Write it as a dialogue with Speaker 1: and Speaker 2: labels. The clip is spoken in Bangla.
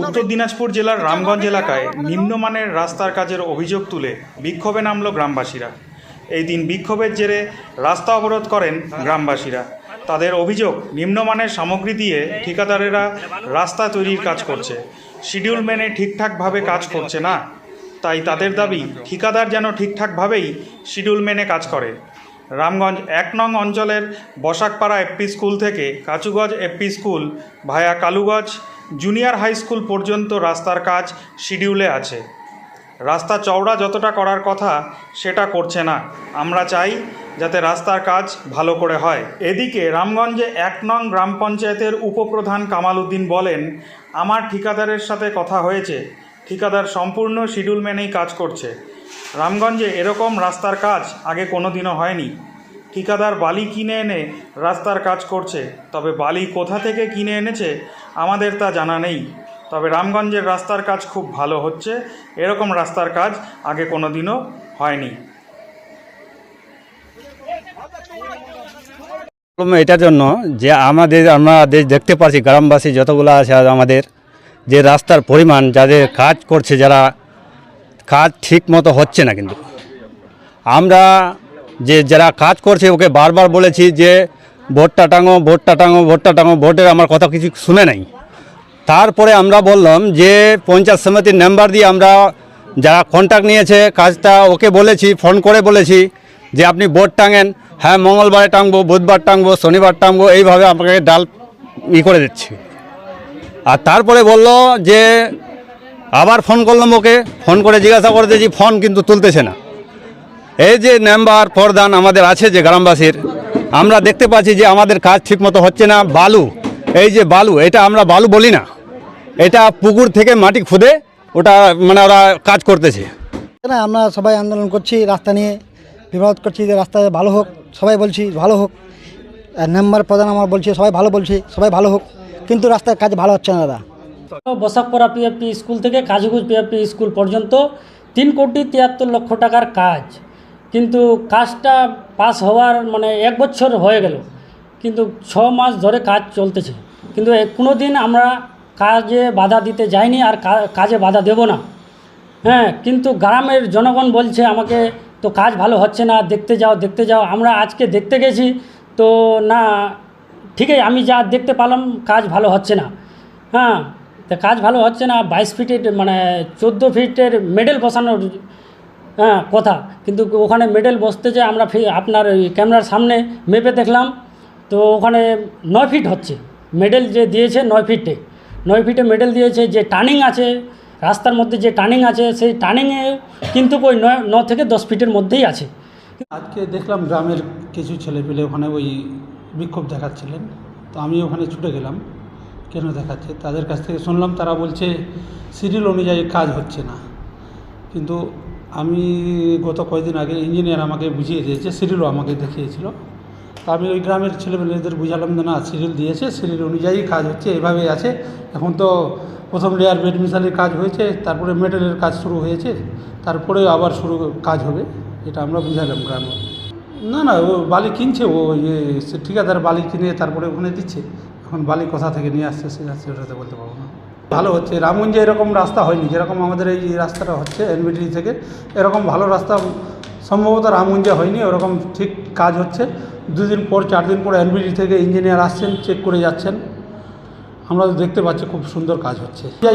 Speaker 1: উত্তর দিনাজপুর জেলার রামগঞ্জ এলাকায় নিম্নমানের রাস্তার কাজের অভিযোগ তুলে বিক্ষোভে নামল গ্রামবাসীরা। এই দিন বিক্ষোভের জেরে রাস্তা অবরোধ করেন গ্রামবাসীরা। তাদের অভিযোগ, নিম্নমানের সামগ্রী দিয়ে ঠিকাদারেরা রাস্তা তৈরির কাজ করছে। শিডিউল মেনে ঠিকঠাকভাবে কাজ করছে না। তাই তাদের দাবি, ঠিকাদার যেন ঠিকঠাকভাবেই শিডিউল মেনে কাজ করে। রামগঞ্জ এক নং অঞ্চলের বসাকপাড়া এফপি স্কুল থেকে Kachuganj FP school via Kaluganj junior high school পর্যন্ত রাস্তার কাজ শিডিউলে আছে। রাস্তা চওড়া যতটা করার কথা সেটা করছে না। আমরা চাই যাতে রাস্তার কাজ ভালো করে হয়। এদিকে রামগঞ্জে এক নং গ্রাম পঞ্চায়েতের উপপ্রধান কামাল উদ্দিন বলেন, আমার ঠিকাদারের সাথে কথা হয়েছে। ঠিকাদার সম্পূর্ণ শিডিউল মেনেই কাজ করছে। রামগঞ্জে এরকম রাস্তার কাজ আগে কোনো দিনও হয়নি। ঠিকাদার বালি কিনে এনে রাস্তার কাজ করছে, তবে বালি কোথা থেকে কিনে এনেছে আমাদের তা জানা নেই। তবে রামগঞ্জের রাস্তার কাজ খুব ভালো হচ্ছে, এরকম রাস্তার কাজ আগে কোনো দিনও হয়নি
Speaker 2: এটার জন্য যে আমাদের, আমরা দেখতে পাচ্ছি, গ্রামবাসী যতগুলো আছে আমাদের যে রাস্তার পরিমাণ, যাদের কাজ করছে যারা, কাজ ঠিক মতো হচ্ছে না কিন্তু। আমরা যে, যারা কাজ করছে, ওকে বারবার বলেছি যে ভোটটা টাঙো ভোটটা টাঙো ভোটটা টাঙো ভোটের আমার কথা কিছু শুনে নাই। তারপরে আমরা বললাম যে, পঞ্চায়েত সমিতির নাম্বার দিয়ে আমরা যারা কন্ট্যাক্ট নিয়েছে, কাজটা ওকে বলেছি ফোন করে বলেছি যে, আপনি বোর্ড টাঙেন। হ্যাঁ মঙ্গলবারে টাঙবো, বুধবার টাঙবো, শনিবার টাঙবো, এইভাবে আপনাকে ডাল ই করে দিচ্ছি। আর তারপরে বলল যে, আবার ফোন করলাম ওকে, ফোন করে জিজ্ঞাসা করতেছি ফোন কিন্তু তুলতেছে না। এই যে নাম্বার প্রধান আমাদের আছে যে গ্রামবাসীর, আমরা দেখতে পাচ্ছি যে আমাদের কাজ ঠিকমতো হচ্ছে না। বালু, এই যে বালু, এটা আমরা বালু বলি না। এটা পুকুর থেকে মাটি খুঁদে ওটা মানে ওরা কাজ করতেছে।
Speaker 3: না, আমরা সবাই আন্দোলন করছি, রাস্তা নিয়ে বিবাদ করছি যে রাস্তা ভালো হোক, সবাই বলছি ভালো হোক। আর মেম্বার প্রধান আমার বলছে সবাই ভালো বলছে, সবাই ভালো হোক। কিন্তু রাস্তার কাজ ভালো হচ্ছে না, দাদা।
Speaker 4: বসাকপড়া পিএফপি স্কুল থেকে কাজীগুজ পিএফপি স্কুল পর্যন্ত তিন কোটি তিয়াত্তর লক্ষ টাকার কাজ। কিন্তু কাজটা পাস হওয়ার মানে এক বছর হয়ে গেল। কিন্তু ছ মাস ধরে কাজ চলতেছে। কিন্তু কোনো দিন আমরা কাজে বাধা দিতে যাইনি আর কাজে বাধা দেব না। হ্যাঁ কিন্তু গ্রামের জনগণ বলছে আমাকে, তো কাজ ভালো হচ্ছে না, দেখতে যাও দেখতে যাও। আমরা আজকে দেখতে গেছি। তো না ঠিক আছে, আমি যা দেখতে পেলাম, কাজ ভালো হচ্ছে না। হ্যাঁ তা কাজ ভালো হচ্ছে না, বাইশ ফিটের মানে চোদ্দ ফিটের মেডেল বসানোর হ্যাঁ কথা। কিন্তু ওখানে মেডেল বসতে যে আমরা আপনার ক্যামেরার সামনে মেপে দেখলাম, তো ওখানে নয় ফিট হচ্ছে। মেডেল যে দিয়েছে নয় ফিটে। নয় ফিটে মেডেল দিয়েছে, যে টার্নিং আছে, রাস্তার মধ্যে যে টার্নিং আছে, সেই টার্নিংয়ে কিন্তু ওই নয়, ন থেকে দশ ফিটের মধ্যেই আছে।
Speaker 5: আজকে দেখলাম গ্রামের কিছু ছেলেপেলে ওখানে ওই বিক্ষোভ দেখাচ্ছিলেন। তো আমি ওখানে ছুটে গেলাম। কেন দেখাচ্ছে? তাদের কাছ থেকে শুনলাম, তারা বলছে সিরিয়াল অনুযায়ী কাজ হচ্ছে না। কিন্তু আমি গত কয়েকদিন আগে ইঞ্জিনিয়ার আমাকে বুঝিয়ে দিয়েছে সিরিয়ালও আমাকে দেখিয়েছিল। তা আমি ওই গ্রামের ছেলেমেয়েদের বুঝালাম যে, না সিরিয়াল দিয়েছে সিরিয়াল অনুযায়ী কাজ হচ্ছে, এভাবেই আছে। এখন তো প্রথম লেয়ার বেড মিশালির কাজ হয়েছে, তারপরে মেটেলের কাজ শুরু হয়েছে, তারপরে আবার শুরু, কাজ হবে। এটা আমরা বুঝালাম গ্রামে। না না, ও বালি কিনছে, ও ইয়ে সে ঠিকাদার বালি কিনে তারপরে ওখানে দিচ্ছে। এখন বালি কোথা থেকে নিয়ে আসছে, সে যাচ্ছে ওটাতে বলতে পারব না। ভালো হচ্ছে, রামগঞ্জে এরকম রাস্তা হয়নি, যেরকম আমাদের এই রাস্তাটা হচ্ছে এনবিটি থেকে, এরকম ভালো রাস্তা সম্ভবত রামগঞ্জে হয়নি, ওরকম ঠিক কাজ হচ্ছে। দুদিন পর, চার দিন পর এনবিটি থেকে ইঞ্জিনিয়ার আসছেন, চেক করে যাচ্ছেন। আমরা দেখতে পাচ্ছি, খুব সুন্দর কাজ হচ্ছে।